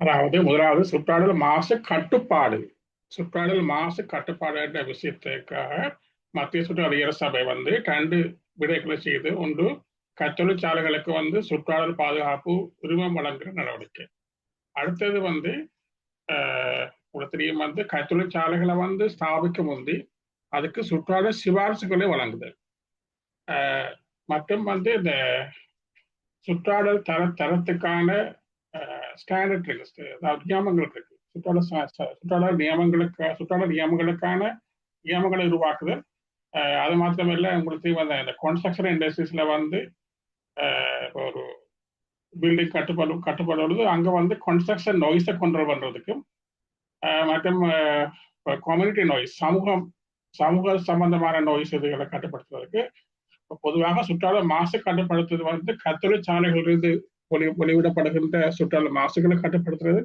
அதாவது முதலாவது சுற்றாடல் மாசு கட்டுப்பாடு. சுற்றாடல் மாசு கட்டுப்பாடு என்ற விஷயத்துக்காக மத்திய சுற்று அதிகார சபை வந்து ரெண்டு விடைகளை செய்து ஒன்று கத்தொழிற்சாலைகளுக்கு வந்து சுற்றாடல் பாதுகாப்பு உரிமம் வழங்குகிற நடவடிக்கை. அடுத்தது வந்து உங்களுக்கு வந்து கத்தொழிற்சாலைகளை வந்து ஸ்தாபிக்க முந்தி அதுக்கு சுற்றாடல் சிபாரிசுகளை வழங்குதல். மற்றும் வந்து இந்த சுற்றாடல் தர தரத்துக்கான ஸ்டாண்டர்ட் இருக்கு அதாவது நியமங்கள் இருக்கு சுற்றுலா சுற்றுலா நியமங்களுக்கு சுற்றாடல் நியமங்களுக்கான நியமங்களை உருவாக்குதல். அது மாத்திரமில்லை உங்களுக்கு வந்து இந்த கன்ஸ்ட்ரக்ஷன் இண்டஸ்ட்ரீஸ்ல வந்து ஒரு பில்டிங் கட்டுப்படும் கட்டுப்பாடு அங்கே வந்து கன்ஸ்ட்ரக்ஷன் நாய்ஸை கண்ட்ரோல் பண்ணுறதுக்கும் மற்றும் கம்யூனிட்டி நாய்ஸ் சமூகம் சமூக சம்பந்தமான நோய்ஸ் இதுகளை கட்டுப்படுத்துவதற்கு பொதுவாக சுற்றாடல் மாசு கட்டுப்படுத்துவது வந்து கத்தொழிற்சாலைகளிலிருந்து ஒளி ஒளிவிடப்படுகின்ற சுற்றாடல் மாசுகளை கட்டுப்படுத்துறது.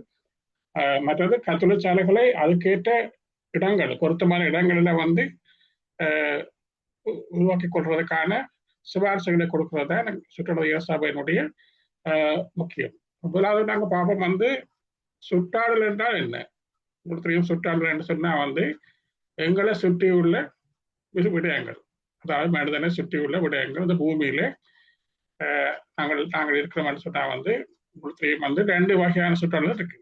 மற்றது கத்தொழிற்சாலைகளை அதுக்கேற்ற இடங்கள் பொருத்தமான இடங்களில் வந்து உருவாக்கி கொள்வதற்கான சிபாரிசுகளை கொடுக்கறது தான் சுற்றுலா சபையினுடைய முக்கியம். முதலாவது நாங்கள் பார்ப்போம் வந்து சுற்றாடல் என்றால் என்ன? உங்களுக்கு தெரியும் சுற்றாடல் என்று சொன்னால் வந்து எங்களை சுற்றியுள்ள விடயங்கள். அதாவது மனிதனை சுற்றியுள்ள விடயங்கள். இந்த பூமியில நாங்கள் நாங்கள் மாதிரி சொன்னால் வந்து உங்களுக்கு வந்து ரெண்டு வகையான சுற்றுலா இருக்கு.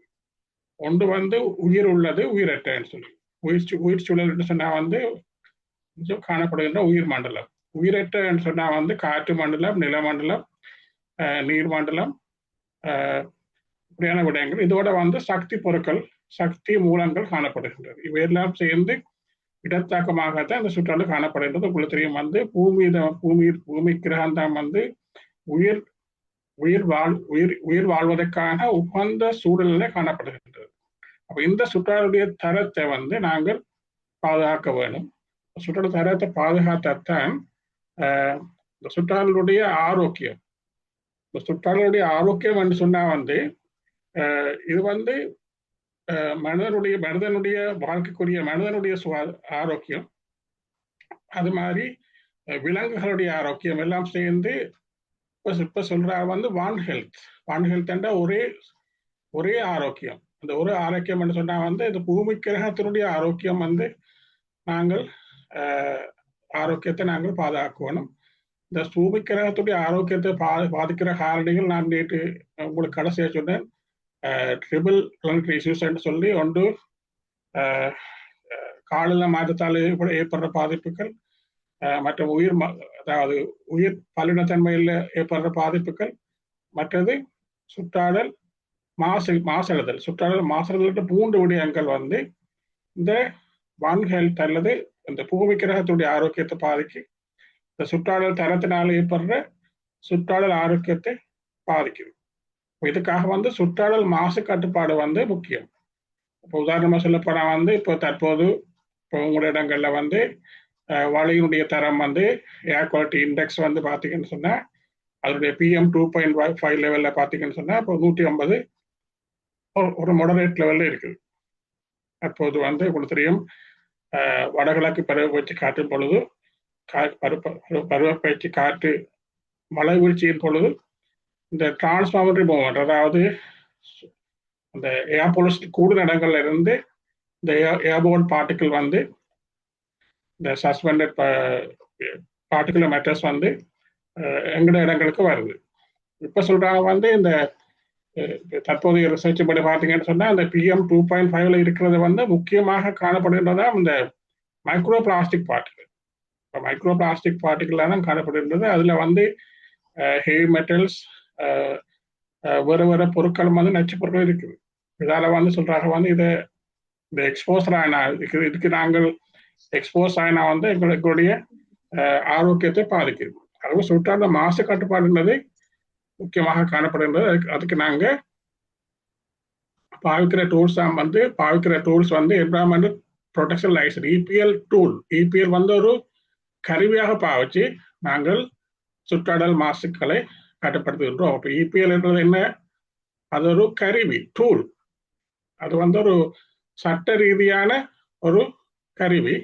ஒன்று வந்து உயிர் உள்ளது உயிரற்றன்னு சொல்லி. உயிர் உயிர் சூழல் சொன்னா வந்து காணப்படுகின்ற உயிர் மண்டலம். உயிரற்றன்னு சொன்னா வந்து காற்று மண்டலம் நிலமண்டலம் நீர் மண்டலம் இப்படியான விடயங்கள். இதோட வந்து சக்தி பொருட்கள் சக்தி மூலங்கள் காணப்படுகின்றது. இவையெல்லாம் சேர்ந்து இடத்தாக்கமாகத்தான் இந்த சுற்றாடல் காணப்படுகின்றது. உங்களுக்கு தெரியும் வந்து பூமி பூமி பூமி கிரகந்தான் வந்து உயிர் உயிர் வாழ் உயிர் உயிர் வாழ்வதற்கான உகந்த சூழலில் காணப்படுகின்றது. அப்ப இந்த சுற்றாடலுடைய தரத்தை வந்து நாங்கள் பாதுகாக்க வேணும் சுற்றுலா தரத்தை பாதுகாத்தத்தான் இந்த சுற்றாடலுடைய ஆரோக்கியம் இந்த சுற்றாளருடைய ஆரோக்கியம் என்று சொன்னா வந்து இது வந்து மனிதனுடைய மனிதனுடைய வாழ்க்கைக்குரிய மனிதனுடைய சுவா ஆரோக்கியம். அது மாதிரி விலங்குகளுடைய ஆரோக்கியம் எல்லாம் சேர்ந்து இப்போ இப்போ வந்து வான் ஹெல்த் வான் ஹெல்த் என்ற ஒரே ஒரே ஆரோக்கியம். அந்த ஒரு ஆரோக்கியம் என்று சொன்னா வந்து இந்த பூமி கிரகத்தினுடைய ஆரோக்கியம் வந்து நாங்கள் ஆரோக்கியத்தை நாங்கள் பாதுகாக்கணும். இந்த பூமி கிரகத்துடைய ஆரோக்கியத்தை பா பாதிக்கிற காரணிகள் நான் நேற்று உங்களுக்கு கடைசியாக சொன்னேன். ட்ரிபிள் பிளானட்ரி இஷ்யூஸ் சொல்லி ஒன்று காலில மாற்றத்தால் ஏற்படுற பாதிப்புகள் மற்ற உயிர் அதாவது உயிர் பல்லினத்தன்மையில் ஏற்படுற பாதிப்புகள் மற்றது சுற்றாடல் மாசு மாசடைதல். சுற்றாடல் மாசடைதல் மூன்று விடயங்கள் வந்து இந்த ஒன் ஹெல்த் அல்லது இந்த பூமி கிரகத்துடைய ஆரோக்கியத்தை பாதிக்கு இந்த சுற்றாடல் தரத்தினால் ஏற்படுற சுற்றாடல் ஆரோக்கியத்தை பாதிக்குது. இதுக்காக வந்து சுற்றாடல் மாசு கட்டுப்பாடு வந்து முக்கியம். இப்போ உதாரணமாக சொல்லப்போனால் வந்து இப்போ தற்போது இப்போ உங்களோட இடங்களில் வந்து வழியினுடைய தரம் வந்து ஏர் குவாலிட்டி இண்டெக்ஸ் வந்து பார்த்தீங்கன்னு சொன்னால் அதனுடைய பிஎம் டூ பாயிண்ட் ஃபைவ் லெவலில் பார்த்தீங்கன்னு சொன்னால் இப்போ நூற்றி ஐம்பது ஒரு மொடரேட் லெவலில் இருக்குது. அப்போது வந்து உங்களுக்கு தெரியும் வடகிழக்கு பருவப்பயிற்சி காட்டும் பொழுது பருவப்பயிற்சி காற்று மழை வீழ்ச்சியின் பொழுது இந்த டிரான்ஸ்பார்மரி மூவ்மெண்ட் அதாவது அந்த ஏர் பொல்யூஷன் கூடுதல் இடங்கள்ல இருந்து இந்த ஏர்போர்ன் பார்ட்டிக்கிள் வந்து இந்த சஸ்பெண்டட் பார்ட்டிகுலர் மேட்டர்ஸ் வந்து எங்கட இடங்களுக்கு வருது. இப்போ சொல்கிறாங்க வந்து இந்த தற்போதைய ரிசர்ச் படி பார்த்தீங்கன்னு சொன்னால் இந்த பிஎம் டூ பாயிண்ட் ஃபைவ்ல இருக்கிறது வந்து முக்கியமாக காணப்படுகின்றதா இந்த மைக்ரோ பிளாஸ்டிக் பார்ட்டிகள் இப்போ மைக்ரோ பிளாஸ்டிக் பார்ட்டிகளாக தான் காணப்படுகின்றது. அதில் வந்து ஹெவி மெட்டல்ஸ் வேறு வேறு பொருட்களும் வந்து நச்சு பொருட்கள் இருக்குது. இதால் வந்து சொல்கிறாங்க வந்து இதை இந்த எக்ஸ்போஸ் ஆயினா இதுக்கு இதுக்கு நாங்கள் எக்ஸ்போஸ் ஆகினா வந்து எங்களுடைய ஆரோக்கியத்தை பாதிக்குது அதுவும் சுற்றாட மாசு கட்டுப்பாடுன்றது முக்கியமாக காணப்படுகின்றது. அதுக்கு அதுக்கு நாங்கள் பாவிக்கிற டூல்ஸ் தான் வந்து பாவிக்கிற டூல்ஸ் வந்து environment protection licence EPL tool EPL வந்து ஒரு கருவியாக பாவிச்சு நாங்கள் சுற்றாடல் மாசுக்களை கட்டுப்படுத்துகின்றோம். அப்போ இபிஎல் என்றது என்ன? அது ஒரு கருவி டூல் அது வந்து ஒரு சட்ட ரீதியான ஒரு கருவி.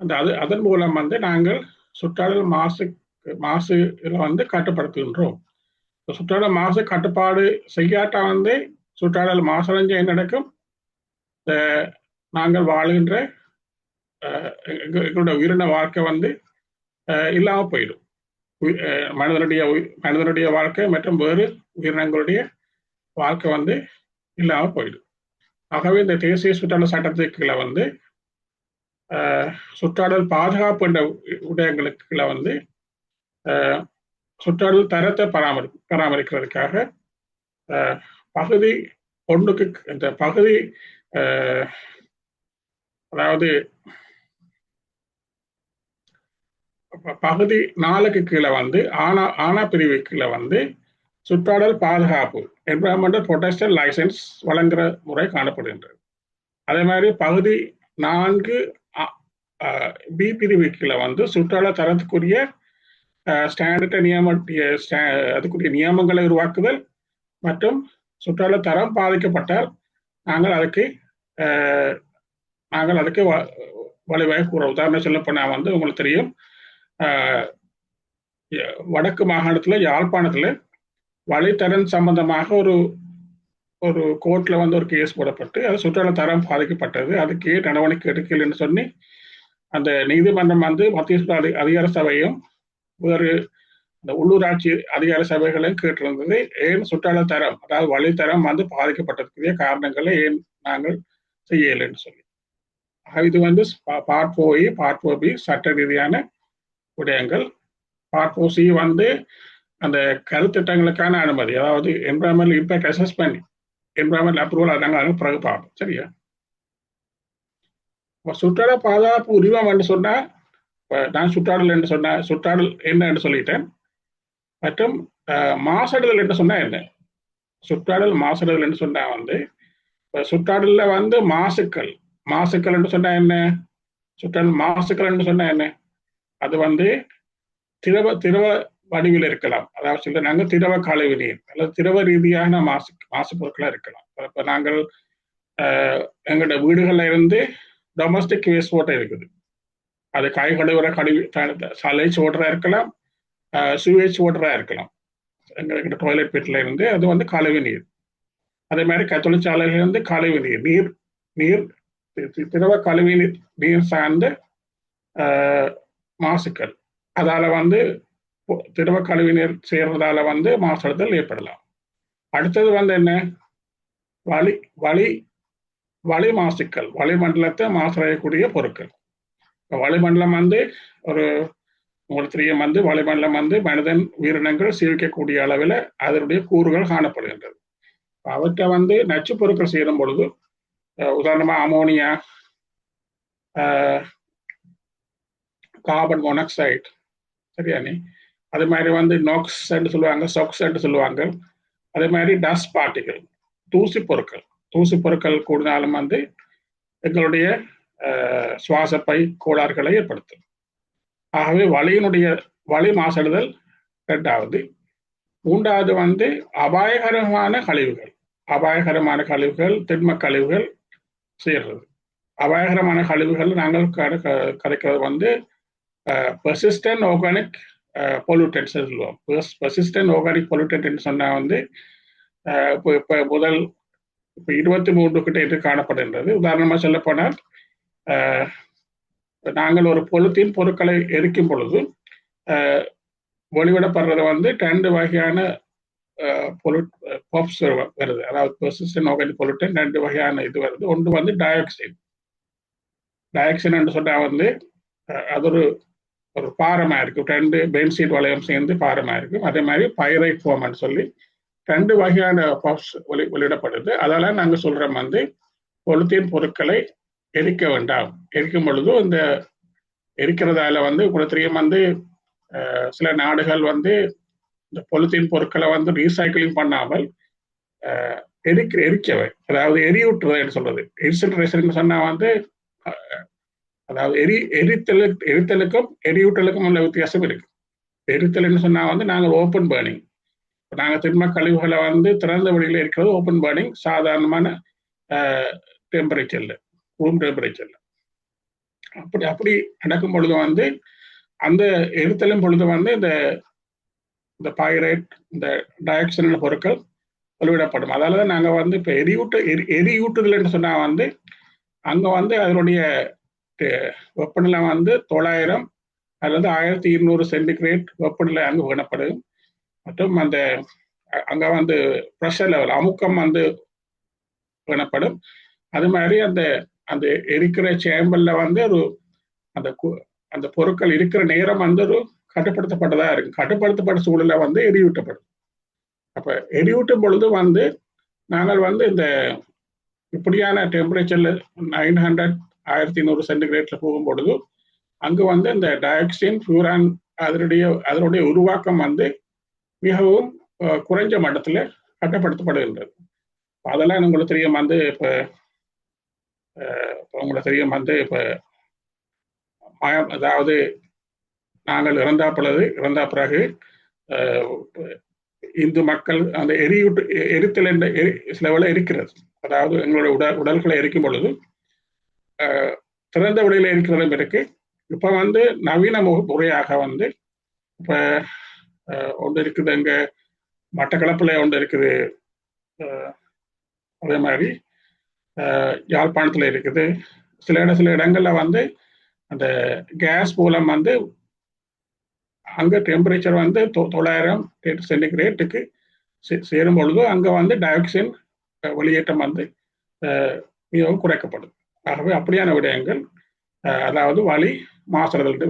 அந்த அது அதன் மூலம் வந்து நாங்கள் சுற்றாடல் மாசு மாசு இதில் வந்து கட்டுப்படுத்துகின்றோம். சுற்றாடல் மாசு கட்டுப்பாடு செய்யாட்டா வந்து சுற்றாடல் மாசடைஞ்சு என்ன நடக்கும்? இந்த நாங்கள் வாழுகின்ற அஹ் எங்களுடைய உயிரின வாழ்க்கை வந்து அஹ் போயிடும். அஹ் மனிதனுடைய உயிர் மனிதனுடைய வாழ்க்கை மற்றும் வேறு உயிரினங்களுடைய வாழ்க்கை வந்து இல்லாமல் போயிடும். ஆகவே இந்த தேசிய சுற்றாடல் சட்டத்துக்குள்ள வந்து சுற்றாடல் பாதுகாப்பு என்ற விடயங்களுக்குள்ள வந்து சுற்றாடல் தரத்தை பராமரி பராமரிக்கிறதுக்காக பகுதி ஒன்றுக்கு இந்த பகுதி அதாவது பகுதி நாலுக்கு கீழே வந்து ஆனா ஆனா பிரிவு கீழே வந்து சுற்றாடல் பாதுகாப்பு என்வரன்மெண்டல் ப்ரொடெக்ஷன் லைசன்ஸ் வழங்குற முறை காணப்படுகின்றது. அதே மாதிரி பகுதி நான்கு பி பிரிவு கீழே வந்து சுற்றுலா தரத்துக்குரிய ஸ்டாண்டர்ட் நியம ஸ்டா- அதுக்குரிய நியமங்களை உருவாக்குதல் மற்றும் சுற்றுலா தரம் பாதிக்கப்பட்டால் நாங்கள் அதுக்கு நாங்கள் அதுக்கு வ- கூற உதாரணம் சொல்ல போனால் வந்து உங்களுக்கு தெரியும் வடக்கு மாகாணத்தில் யாழ்ப்பாணத்தில் வழித்தரன் சம்பந்தமாக ஒரு ஒரு கோர்ட்டில் வந்து ஒரு கேஸ் போடப்பட்டு அது சுற்றுலா தரம் பாதிக்கப்பட்டது. அதுக்கு நடவடிக்கை எடுக்கலைன்னு சொல்லி அந்த நீதிமன்றம் வந்து மத்திய சுற்று அதி- அதிகார சபையும் வேறு இந்த உள்ளூராட்சி அதிகார சபைகளையும் கேட்டிருந்தது. ஏன் சுற்றுலா தரம் அதாவது வழித்தரம் வந்து பாதிக்கப்பட்டிருக்கிற காரணங்களை ஏன் நாங்கள் செய்யலைன்னு சொல்லி. இது வந்து பார்ட் போய் பார்ட் ஃபோர் பி சட்ட ரீதியான விடயங்கள். பார்ட் ஃபோர் சி வந்து அந்த கருத்திட்டங்களுக்கான அனுமதி அதாவது environmental impact assessment environmental approval அதை நாங்கள் அதுக்கு பிறகு பார்ப்போம் சரியா? சுற்றாட பாதுகாப்பு உரிமம் என்று சொன்னால் நான் சுற்றாடல் என்று சொன்ன சுற்றாடல் என்ன என்று சொல்லிட்டேன். மற்றும் மாசடைதல் என்று சொன்னால் என்ன? சுற்றாடல் மாசடைதல் என்று சொன்னால் வந்து இப்போ சுற்றாடலில் வந்து மாசுக்கள் மாசுக்கள் என்று சொன்னால் என்ன? சுற்றாடல் மாசுக்கள் என்று சொன்னால் என்ன? அது வந்து திரவ திரவ வடிவில் இருக்கலாம். அதாவது சொல்ல நாங்கள் திரவ கழிவு நீர் அல்லது திரவ ரீதியான மாசு மாசு பொருட்களாக இருக்கலாம். இப்போ நாங்கள் எங்களோட வீடுகளில் இருந்து டொமஸ்டிக் வேஸ்ட் வாட்டர் இருக்குது. அது காய் கழுவுற கழிவு சலேஜ் ஓட்டராக இருக்கலாம் சுவேஜ் ஓட்டராக இருக்கலாம். எங்களுக்கு டாய்லெட் பெட்ல இருந்து அது வந்து கழிவு நீர். அதே மாதிரி கத்தொழிற்சாலையிலிருந்து கழிவு நீர் நீர் நீர் திரவ கழிவு நீர் நீர் சார்ந்த மாசுக்கள். அதால் வந்து திரவ கழிவு நீர் சேர்றதால வந்து மாசுறுதல் ஏற்படலாம். அடுத்தது வந்து என்ன? வழி வலி வளிமாசுக்கள் வளிமண்டலத்தை மாசடையக்கூடிய பொருட்கள். இப்போ வளிமண்டலம் வந்து ஒரு உங்களுக்கு தெரியும் வந்து வளிமண்டலம் வந்து மனிதன் உயிரினங்கள் சீர்க்கக்கூடிய அளவில் அதனுடைய கூறுகள் காணப்படுகின்றது. அவற்றை வந்து நச்சு பொருட்கள் சேரும் பொழுது உதாரணமாக அமோனியா கார்பன் மொனாக்சைடு சரியானே அதே மாதிரி வந்து நோக்ஸ் சொல்லுவாங்க சொக்ஸ் சொல்லுவாங்க. அதே மாதிரி டஸ்ட் பார்ட்டிகள் தூசி பொருட்கள். தூசு பொருட்கள் கூடினாலும் வந்து எங்களுடைய சுவாசப்பை கோளாறுகளை ஏற்படுத்தும். ஆகவே வலியினுடைய வலி மாசடைதல் ரெண்டாவது மூன்றாவது வந்து அபாயகரமான கழிவுகள். அபாயகரமான கழிவுகள் திண்ம கழிவுகள் சேர்றது. அபாயகரமான கழிவுகள் நாங்கள் கட- க- வந்து பெர்சிஸ்டன்ட் ஆர்கானிக் பொல்யூட்டன்ஸ் சொல்லுவோம். பெர்சிஸ்டன்ட் ஆர்கானிக் பொல்யூட்டன்ட் சொன்னால் வந்து இப்போ இப்போ முதல் இப்போ இருபத்தி மூன்று கிட்ட இது காணப்படுகின்றது. உதாரணமாக சொல்ல போனால் நாங்கள் ஒரு பொழுத்தின் பொருட்களை எரிக்கும் பொழுது வெளிவிடப்படுறது வந்து ரெண்டு வகையான பொலிட் வருது. அதாவது பெர்சிஸ்டன்ட் ஆர்கானிக் பொல்யூட்டன் ரெண்டு வகையான இது வருது. ஒன்று வந்து டயோக்சைடு என்று சொன்னா வந்து அஹ், அது ஒரு ஒரு பாரமாக இருக்கும். ரெண்டு பென்சீட் வளையம் சேர்ந்து பாரமா இருக்கும். அதே மாதிரி பைரைட் ஃபோம்னு சொல்லி ரெண்டு வகையான பஃப்ஸ் வெளி வெளியிடப்படுது. அதால நாங்கள் சொல்றோம் வந்து பொலித்தீன் பொருட்களை எரிக்க வேண்டாம். எரிக்கும் பொழுதும் இந்த எரிக்கிறதால வந்து உங்களுக்கு வந்து சில நாடுகள் வந்து இந்த பொலித்தீன் பொருட்களை வந்து ரீசைக்கிளிங் பண்ணாமல் எரிக்க எரிக்கவை அதாவது எரியூட்டுறதுன்னு சொல்றது. இன்சின்ட்ரேஷன் சொன்னா வந்து அதாவது எரி எரித்தலுக்கு எரித்தலுக்கும் எரியூட்டலுக்கும் உள்ள வித்தியாசம் இருக்கு. எரித்தல்னு சொன்னா வந்து நாங்கள் ஓப்பன் பேர்னிங் நாங்கள் திண்ம கழிவுகளை வந்து திறந்த வழியில் இருக்கிறது ஓப்பன் பேர்னிங் சாதாரணமான டெம்பரேச்சரில் ரூம் டெம்பரேச்சர்ல அப்படி அப்படி நடக்கும் பொழுது வந்து அந்த எரித்தலும் பொழுது வந்து இந்த இந்த பைரைட் இந்த டயாக்சின் பொருட்கள் வெளியிடப்படும் தான் நாங்கள் வந்து இப்போ எரியூட்டு எரி எரியூட்டுதல் என்று சொன்னால் வந்து அங்கே வந்து அதனுடைய வெப்பநிலை வந்து தொள்ளாயிரம் அல்லது ஆயிரத்தி இருநூறு சென்டிகிரேட் வெப்பநிலை அங்கு காணப்படும் மற்றும் அந்த அங்க வந்து ப்ரெஷர் லெவல் அமுக்கம் வந்து எனப்படும். அது மாதிரி அந்த அந்த எரிக்கிற சேம்பர்ல வந்து ஒரு அந்த கு- அந்த பொருட்கள் இருக்கிற நேரம் வந்து ஒரு கட்டுப்படுத்தப்பட்டதா இருக்கு. கட்டுப்படுத்தப்பட்ட சூழலை வந்து எரியூட்டப்படும். அப்ப எரியூட்டும் பொழுது வந்து நாங்கள் வந்து இந்த இப்படியான டெம்பரேச்சர்ல நைன் ஹண்ட்ரட் ஆயிரத்தி நூறு சென்டிகிரேட்ல போகும் பொழுது அங்கு வந்து இந்த டயாக்சின் ஃபியூரான் அதனுடைய அதனுடைய உருவாக்கம் வந்து மிகவும் குறைஞ்ச மட்டத்தில் கட்டப்படுத்தப்படுகின்றது. அதெல்லாம் உங்களுக்கு தெரியும் வந்து இப்ப அஹ், உங்களுக்கு தெரியும் வந்து இப்ப மயம் அதாவது நாங்கள் இறந்தா பிறகு இறந்தா பிறகு அஹ், இந்து மக்கள் அந்த எரியூட்டு எ- எரித்தல் என்ற எரி- சில இருக்கிறது அதாவது எங்களுடைய உடல் உடல்களை எரிக்கும் பொழுது அஹ், திறந்த வெளியில இருக்கிறதும் இருக்கு இப்போ வந்து நவீன முறையாக வந்து இப்ப ஒன்று இருக்குது அங்க மட்டக்களப்புல ஒன்று இருக்குது. அதே மாதிரி யாழ்ப்பாணத்தில் யாழ்ப்பாணத்துல இருக்குது. சில இட சில இடங்கள்ல வந்து அந்த கேஸ் மூலம் வந்து அங்க டெம்பரேச்சர் வந்து தொ- தொள்ளாயிரம் சென்டிகிரேட்டுக்கு சேரும் பொழுது அங்க வந்து டயோக்சின் வெளியேற்றம் வந்து மிகவும் குறைக்கப்படும். ஆகவே அப்படியான விடயங்கள் அதாவது வழி மாசுறதுக்கு